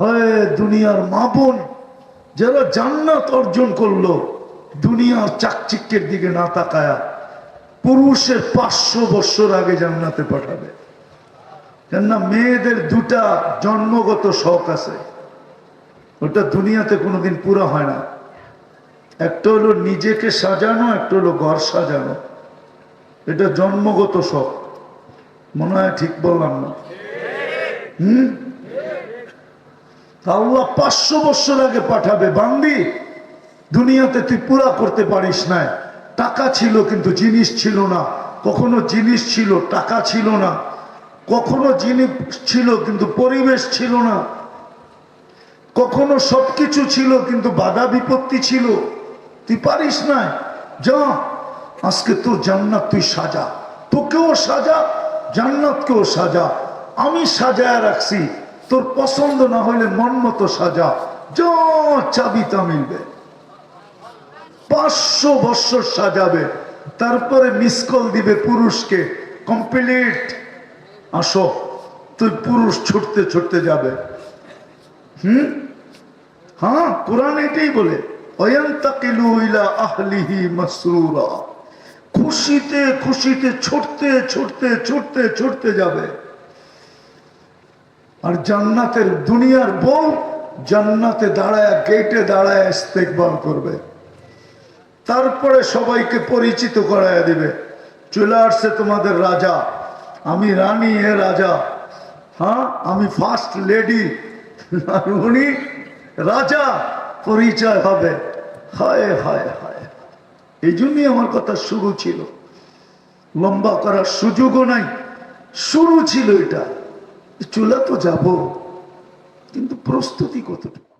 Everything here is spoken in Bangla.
হয়, দুনিয়ার মা বোন, যারা জান্নাত অর্জন করল দুনিয়ার চাকচিক্যের দিকে না তাকায়া পুরুষের পাঁচশো বছর আগে জান্নাতে পাঠাবে। কেননা মেয়েদের দুটা জন্মগত শখ আছে। ওটা দুনিয়াতে কোনোদিন পুরো হয় না। একটা হলো নিজেকে সাজানো, একটা হলো ঘর সাজানো। এটা জন্মগত শখ। মনে হয় ঠিক বললাম না? হুম? আল্লাহ পাঁচশো বছর আগে পাঠাবে, বান্দি। দুনিয়াতে তুই পুরা করতে পারিস না। টাকা ছিল কিন্তু জিনিস ছিল না। কখনো জিনিস ছিল, টাকা ছিল না। কখনো জিনিস ছিল কিন্তু পরিবেশ ছিল না। কখনো সবকিছু ছিল কিন্তু বাধা বিপত্তি ছিল। তুই পারিস না। যা, আজকে তোর জান্নাত তুই সাজা। তোকেও সাজা, জান্নাতকেও সাজা। আমি সাজায় রাখছি। তোর পছন্দ না হলে মন মতো সাজা। যা মিলবে। পাঁচশো বৎসর সাজাবে। তারপরে মিস কল দিবে পুরুষকে। কমপ্লিট আসো। তুই পুরুষ ছুটতে ছুটতে যাবে। হুম? হ্যাঁ কোরআন এটাই বলে। খুশিতে খুশিতে ছুটতে ছুটতে ছুটতে ছুটতে যাবে। আর জান্নাতের দুনিয়ার বউ জান্নাতে দাঁড়ায় গেটে দাঁড়ায় ইস্তেকবাল করবে। তারপরে সবাইকে পরিচিত করায় দিবে। চলে আসছে তোমাদের রাজা। আমি রানী, এ রাজা। হ্যাঁ আমি ফার্স্ট লেডি উনি রাজা, পরিচয় হবে। হায় হায় হায়। এই জন্যই আমার কথা শুরু ছিল। লম্বা করার সুযোগও নাই। শুরু ছিল এটা। চলে তো যাব কিন্তু প্রস্তুতি কতটুকু?